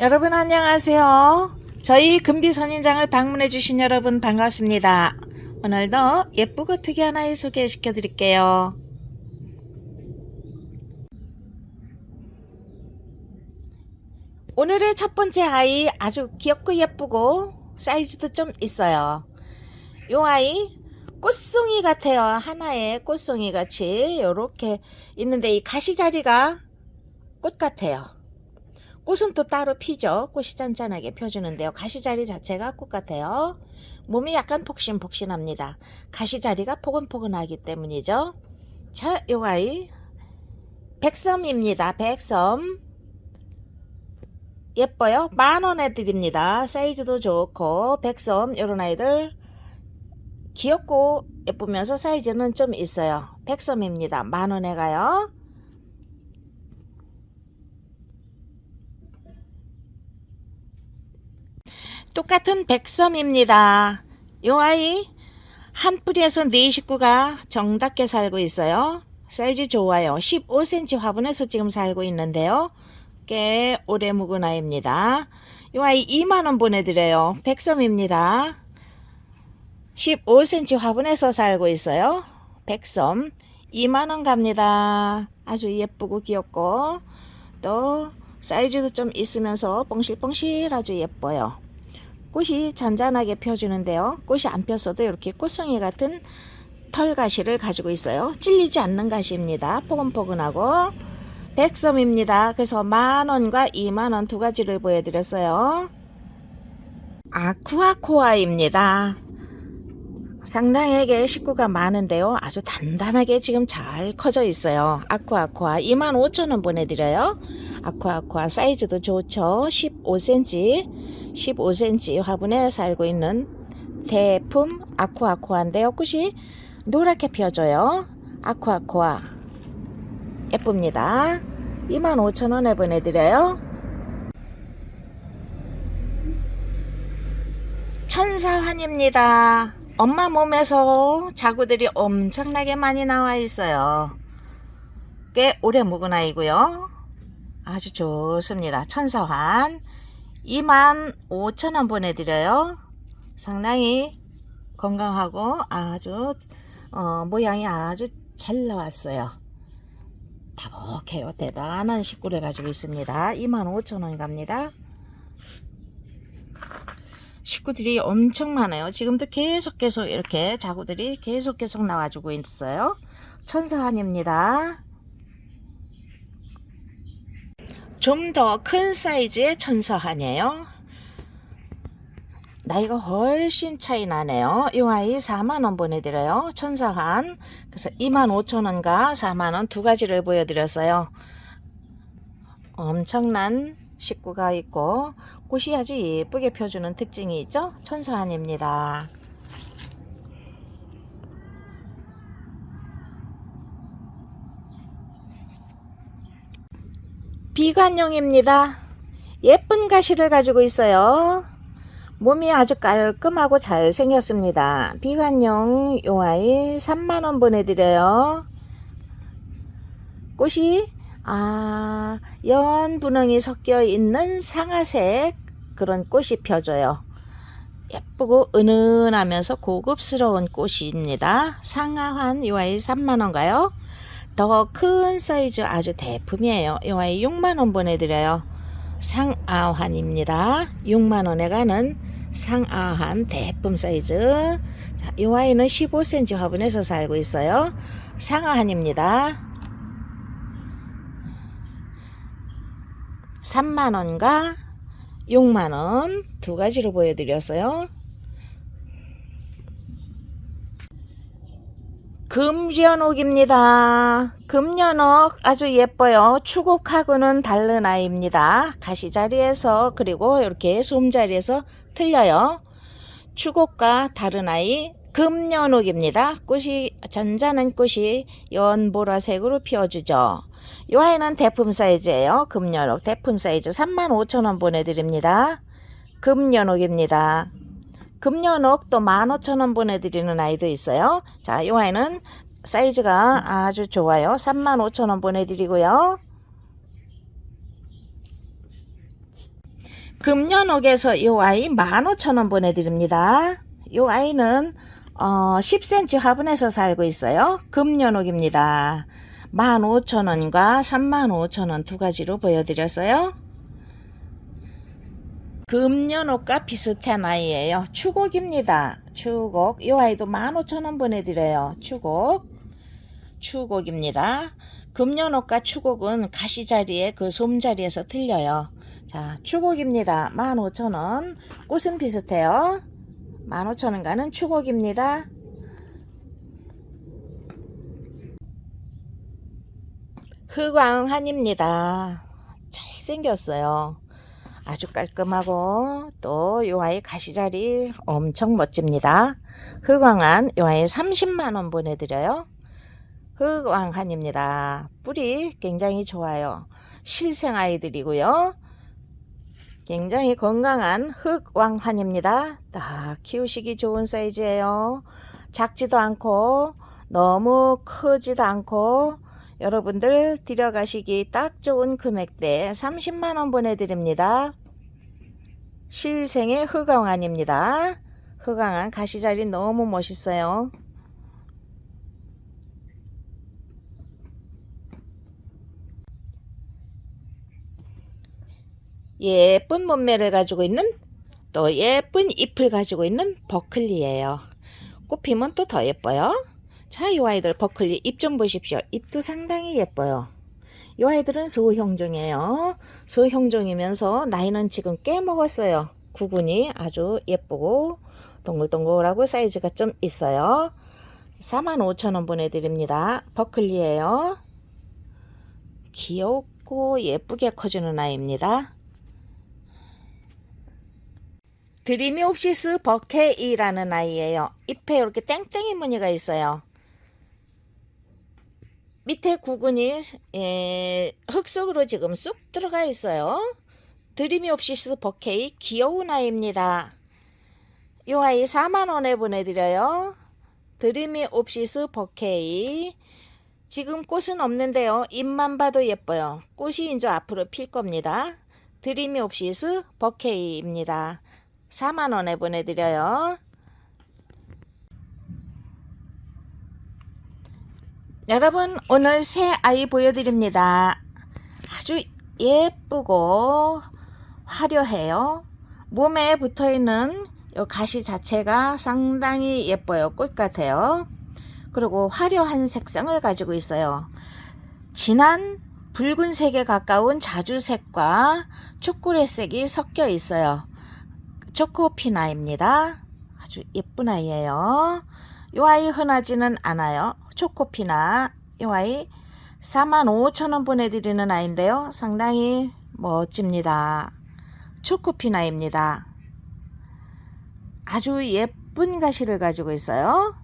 여러분 안녕하세요. 저희 금비선인장을 방문해 주신 여러분 반갑습니다. 오늘도 예쁘고 특이한 아이 소개시켜 드릴게요. 오늘의 첫 번째 아이 아주 귀엽고 예쁘고 사이즈도 좀 있어요. 요 아이 꽃송이 같아요. 하나의 꽃송이 같이 이렇게 있는데 이 가시자리가 꽃 같아요. 꽃은 또 따로 피죠. 꽃이 짠짠하게 펴주는데요. 가시자리 자체가 꽃 같아요. 몸이 약간 폭신폭신합니다. 가시자리가 포근포근하기 때문이죠. 자, 요 아이 백섬입니다. 백섬 예뻐요. 만 원에 드립니다. 사이즈도 좋고 백섬 요런 아이들 귀엽고 예쁘면서 사이즈는 좀 있어요. 백섬입니다. 만 원에 가요. 똑같은 백섬입니다. 요 아이 한 뿌리에서 네 식구가 정답게 살고 있어요. 사이즈 좋아요. 15cm 화분에서 지금 살고 있는데요. 꽤 오래 묵은 아이입니다. 요 아이 2만원 보내드려요. 백섬입니다. 15cm 화분에서 살고 있어요. 백섬 2만원 갑니다. 아주 예쁘고 귀엽고 또 사이즈도 좀 있으면서 뻥실뻥실 아주 예뻐요. 꽃이 잔잔하게 펴주는데요. 꽃이 안 폈어도 이렇게 꽃송이 같은 털 가시를 가지고 있어요. 찔리지 않는 가시입니다. 포근포근하고 백섬입니다. 그래서 만원과 2만원 두 가지를 보여드렸어요. 아쿠아코아입니다. 상당하게 식구가 많은데요. 아주 단단하게 지금 잘 커져 있어요. 아쿠아코아 25,000원 보내드려요. 아쿠아코아 사이즈도 좋죠. 15cm, 15cm 화분에 살고 있는 대품 아쿠아코아인데요. 꽃이 노랗게 펴져요. 아쿠아코아 예쁩니다. 25,000원에 보내드려요. 천사환입니다. 엄마 몸에서 자구들이 엄청나게 많이 나와 있어요. 꽤 오래 묵은 아이고요. 아주 좋습니다. 천사환 2만 5천원 보내드려요. 상당히 건강하고 아주 어, 모양이 아주 잘 나왔어요. 다복해요. 대단한 식구를 가지고 있습니다. 2만 5천원 갑니다. 식구들이 엄청 많아요. 지금도 계속 계속 이렇게 자구들이 계속 계속 나와주고 있어요. 천사환입니다. 좀 더 큰 사이즈의 천사환이에요. 나이가 훨씬 차이 나네요. 이 아이 4만원 보내드려요. 천사환. 그래서 2만 5천원과 4만원 두 가지를 보여드렸어요. 엄청난 식구가 있고 꽃이 아주 예쁘게 펴주는 특징이 있죠. 천사환입니다. 비관용입니다. 예쁜 가시를 가지고 있어요. 몸이 아주 깔끔하고 잘 생겼습니다. 비관용 요 아이 3만원 보내드려요. 꽃이 아, 연 분홍이 섞여 있는 상아색 그런 꽃이 펴져요. 예쁘고 은은하면서 고급스러운 꽃입니다. 상아환 요 아이 3만원가요? 더 큰 사이즈 아주 대품이에요. 요 아이 6만원 보내드려요. 상아환입니다. 6만원에 가는 상아환 대품 사이즈. 자, 이 아이는 15cm 화분에서 살고 있어요. 상아환입니다. 3만원과 6만원 두 가지로 보여드렸어요. 금련옥입니다. 금련옥 아주 예뻐요. 추곡하고는 다른 아이입니다. 가시자리에서 그리고 이렇게 솜자리에서 틀려요. 추곡과 다른 아이 금연옥입니다. 꽃이 잔잔한 꽃이 연보라색으로 피어주죠. 이 아이는 대품 사이즈예요. 금연옥 대품 사이즈 35,000원 보내드립니다. 금연옥입니다. 금연옥 또 15,000원 보내드리는 아이도 있어요. 자, 이 아이는 사이즈가 아주 좋아요. 35,000원 보내드리고요. 금년옥에서 이 아이 15,000원 보내드립니다. 이 아이는 어, 10cm 화분에서 살고 있어요. 금년옥입니다. 15,000원과 35,000원 두 가지로 보여드렸어요. 금년옥과 비슷한 아이예요. 추곡입니다. 추곡. 이 아이도 15,000원 보내드려요. 추곡. 추곡입니다. 금년옥과 추곡은 가시자리에 그 솜자리에서 틀려요. 자, 추곡입니다. 15,000원. 꽃은 비슷해요. 15,000원가는 추곡입니다. 흑왕한입니다. 잘생겼어요. 아주 깔끔하고 또 요 아이 가시자리 엄청 멋집니다. 흑왕한 요 아이 30만원 보내드려요. 흑왕한입니다. 뿌리 굉장히 좋아요. 실생 아이들이고요. 굉장히 건강한 흑왕한입니다. 딱 키우시기 좋은 사이즈예요. 작지도 않고 너무 크지도 않고 여러분들 들여가시기 딱 좋은 금액대 30만원 보내드립니다. 실생의 흑왕한입니다. 흑왕한 가시자리 너무 멋있어요. 예쁜 몸매를 가지고 있는 또 예쁜 잎을 가지고 있는 버클리예요. 꽃피면 또 더 예뻐요. 자, 이 아이들 버클리 잎좀 보십시오. 잎도 상당히 예뻐요. 이 아이들은 소형종이에요. 소형종이면서 나이는 지금 꽤 먹었어요. 구근이 아주 예쁘고 동글동글하고 사이즈가 좀 있어요. 45,000원 보내드립니다. 버클리예요. 귀엽고 예쁘게 커주는 아이입니다. 드리미옵시스 버케이라는 아이예요. 잎에 이렇게 땡땡이 무늬가 있어요. 밑에 구근이 에, 흙 속으로 지금 쑥 들어가 있어요. 드리미옵시스 버케이 귀여운 아이입니다. 이 아이 4만원에 보내드려요. 드리미옵시스 버케이 지금 꽃은 없는데요. 잎만 봐도 예뻐요. 꽃이 이제 앞으로 필 겁니다. 드리미옵시스 버케이입니다. 4만원에 보내드려요. 여러분 오늘 새 아이 보여드립니다. 아주 예쁘고 화려해요. 몸에 붙어있는 요 가시 자체가 상당히 예뻐요. 꽃 같아요. 그리고 화려한 색상을 가지고 있어요. 진한 붉은색에 가까운 자주색과 초콜릿색이 섞여 있어요. 초코피나입니다. 아주 예쁜 아이예요. 이 아이 흔하지는 않아요. 초코피나 이 아이 45,000원 보내드리는 아이인데요. 상당히 멋집니다. 초코피나입니다. 아주 예쁜 가시를 가지고 있어요.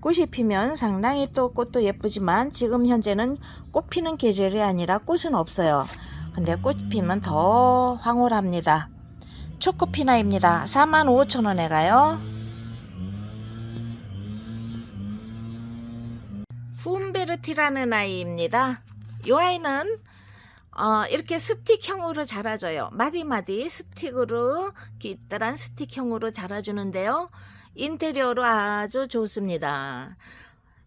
꽃이 피면 상당히 또 꽃도 예쁘지만 지금 현재는 꽃 피는 계절이 아니라 꽃은 없어요. 근데 꽃 피면 더 황홀합니다. 초코피나입니다. 45,000원에 가요. 훔베르티라는 아이입니다. 이 아이는 어, 이렇게 스틱형으로 자라줘요. 마디마디 스틱으로 길다란 스틱형으로 자라주는데요. 인테리어로 아주 좋습니다.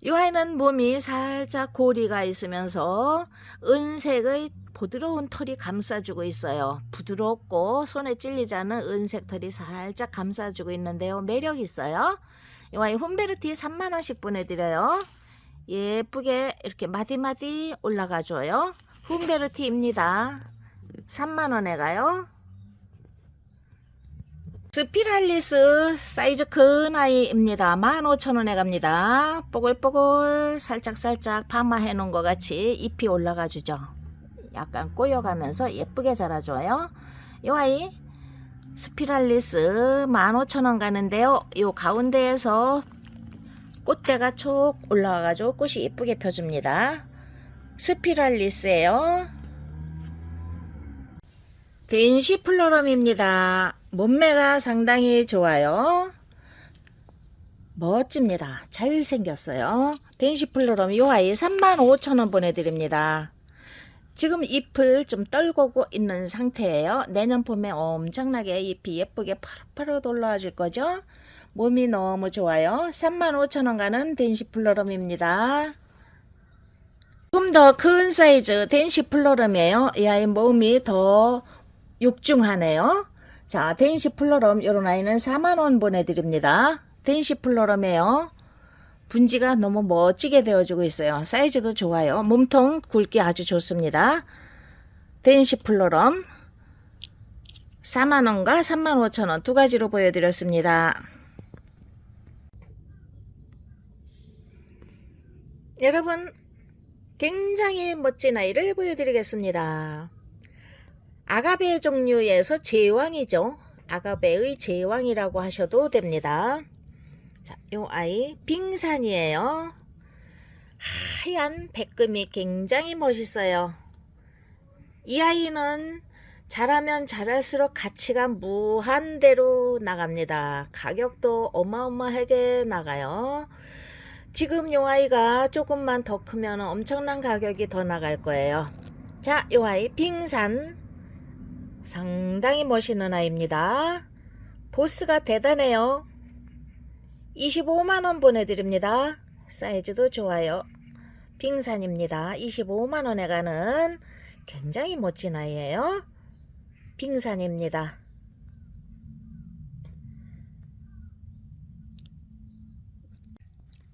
이 아이는 몸이 살짝 고리가 있으면서 은색의 부드러운 털이 감싸주고 있어요. 부드럽고 손에 찔리지 않은 은색 털이 살짝 감싸주고 있는데요. 매력 있어요. 이 아이 훔베르티 3만원씩 보내드려요. 예쁘게 이렇게 마디마디 올라가 줘요. 훔베르티입니다. 3만원에 가요. 스피랄리스 사이즈 큰 아이입니다. 15,000원에 갑니다. 뽀글뽀글 살짝살짝 파마해 놓은 것 같이 잎이 올라가 주죠. 약간 꼬여가면서 예쁘게 자라줘요. 이 아이 스피랄리스 15,000원 가는데요. 이 가운데에서 꽃대가 촉 올라와가지고 꽃이 예쁘게 펴줍니다. 스피랄리스예요. 덴시플로럼입니다. 몸매가 상당히 좋아요. 멋집니다. 잘생겼어요. 덴시플로럼 요 아이 35,000원 보내드립니다. 지금 잎을 좀 떨구고 있는 상태예요. 내년 봄에 엄청나게 잎이 예쁘게 파릇파릇 올라와 줄 거죠. 몸이 너무 좋아요. 35,000원 가는 덴시플로럼입니다. 조금 더 큰 사이즈 덴시플로럼이에요. 이 아이 몸이 더 육중하네요. 자, 덴시플로럼 요런 아이는 4만원 보내드립니다. 덴시플로럼이에요. 분지가 너무 멋지게 되어주고 있어요. 사이즈도 좋아요. 몸통 굵기 아주 좋습니다. 덴시플로럼 4만원과 35,000원 두 가지로 보여드렸습니다. 여러분 굉장히 멋진 아이를 보여드리겠습니다. 아가베 종류에서 제왕이죠. 아가베의 제왕이라고 하셔도 됩니다. 자, 요 아이 빙산이에요. 하얀 백금이 굉장히 멋있어요. 이 아이는 자라면 자랄수록 가치가 무한대로 나갑니다. 가격도 어마어마하게 나가요. 지금 요 아이가 조금만 더 크면 엄청난 가격이 더 나갈 거예요. 자, 요 아이 빙산 상당히 멋있는 아이입니다. 보스가 대단해요. 25만원 보내드립니다. 사이즈도 좋아요. 빙산입니다. 25만원에 가는 굉장히 멋진 아이예요. 빙산입니다.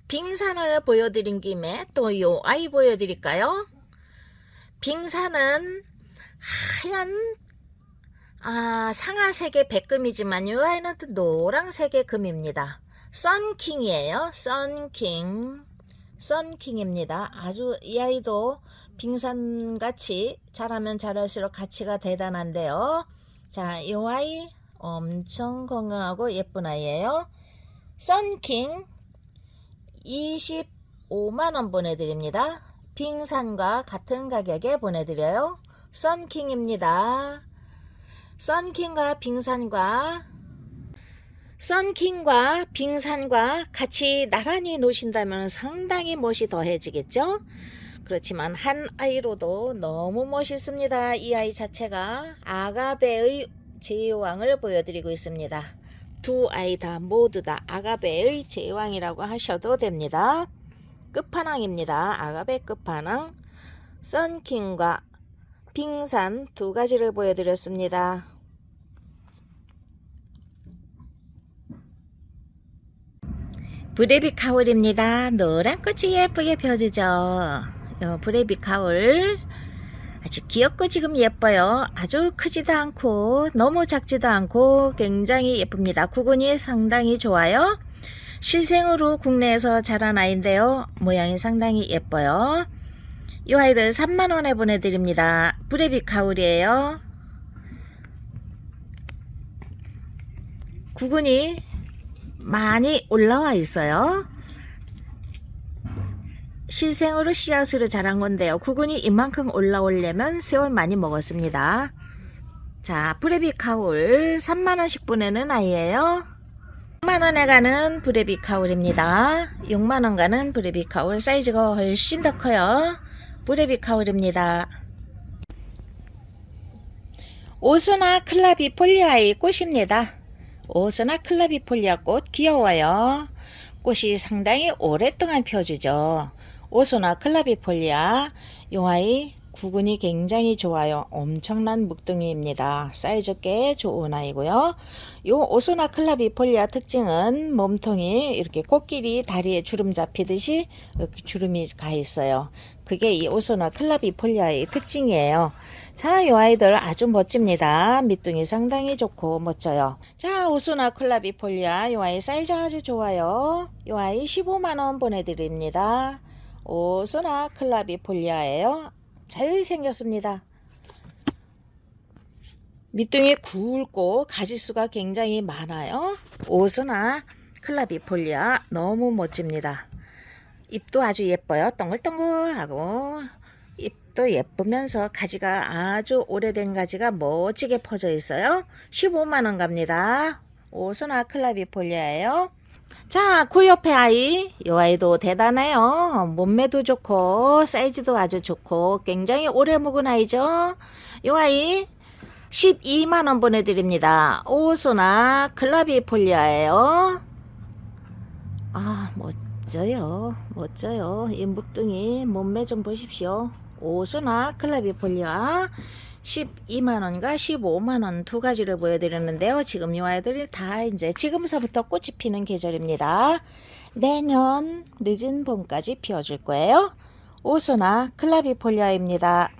빙산을 보여드린 김에 또 요 아이 보여드릴까요? 빙산은 하얀 아, 상아색의 백금이지만 이 아이는 또 노란색의 금입니다. 썬킹이에요. 썬킹. 썬킹입니다. 아주 이 아이도 빙산같이 자라면 자랄수록 가치가 대단한데요. 자, 이 아이 엄청 건강하고 예쁜 아이예요. 썬킹 25만원 보내드립니다. 빙산과 같은 가격에 보내드려요. 썬킹입니다. 썬킹과 빙산과 썬킹과 빙산과 같이 나란히 노신다면 상당히 멋이 더해지겠죠? 그렇지만 한 아이로도 너무 멋있습니다. 이 아이 자체가 아가베의 제왕을 보여드리고 있습니다. 두 아이 다 모두 다 아가베의 제왕이라고 하셔도 됩니다. 끝판왕입니다. 아가베 끝판왕 썬킹과 빙산 두 가지를 보여드렸습니다. 브레비 카울입니다. 노란 꽃이 예쁘게 펴주죠. 요 브레비 카울 아주 귀엽고 지금 예뻐요. 아주 크지도 않고 너무 작지도 않고 굉장히 예쁩니다. 구근이 상당히 좋아요. 실생으로 국내에서 자란 아이인데요. 모양이 상당히 예뻐요. 이 아이들 3만원에 보내드립니다. 브레비 카울이에요. 구근이 많이 올라와 있어요. 실생으로 씨앗으로 자란 건데요. 구근이 이만큼 올라오려면 세월 많이 먹었습니다. 자, 브레비 카울 3만원씩 보내는 아이예요. 6만원에 가는 브레비 카울입니다. 6만원 가는 브레비 카울 사이즈가 훨씬 더 커요. 브레비 카울입니다. 오수나 클라비 폴리아의 꽃입니다. 오수나 클라비 폴리아 꽃 귀여워요. 꽃이 상당히 오랫동안 펴주죠. 오소나 클라비폴리아 요 아이 구근이 굉장히 좋아요. 엄청난 묵둥이입니다. 사이즈 꽤 좋은 아이고요. 요 오소나 클라비폴리아 특징은 몸통이 이렇게 코끼리 다리에 주름 잡히듯이 이렇게 주름이 가 있어요. 그게 이 오소나 클라비폴리아의 특징이에요. 자, 요 아이들 아주 멋집니다. 밑둥이 상당히 좋고 멋져요. 자, 오소나 클라비폴리아 요 아이 사이즈 아주 좋아요. 요 아이 15만원 보내드립니다. 오소나 클라비폴리아예요. 잘 생겼습니다. 밑둥이 굵고 가지수가 굉장히 많아요. 오소나 클라비폴리아 너무 멋집니다. 잎도 아주 예뻐요. 동글동글하고 잎도 예쁘면서 가지가 아주 오래된 가지가 멋지게 퍼져 있어요. 15만원 갑니다. 오소나 클라비폴리아예요. 자, 그 옆에 아이. 이 아이도 대단해요. 몸매도 좋고, 사이즈도 아주 좋고, 굉장히 오래 묵은 아이죠. 이 아이 12만원 보내드립니다. 오소나 클라비 폴리아예요. 아, 멋져요. 멋져요. 이 묵둥이 몸매 좀 보십시오. 오소나 클라비 폴리아 12만원과 15만원 두 가지를 보여드렸는데요. 지금 이 아이들이 다 이제 지금서부터 꽃이 피는 계절입니다. 내년 늦은 봄까지 피워줄 거예요. 오소나 클라비 폴리아입니다.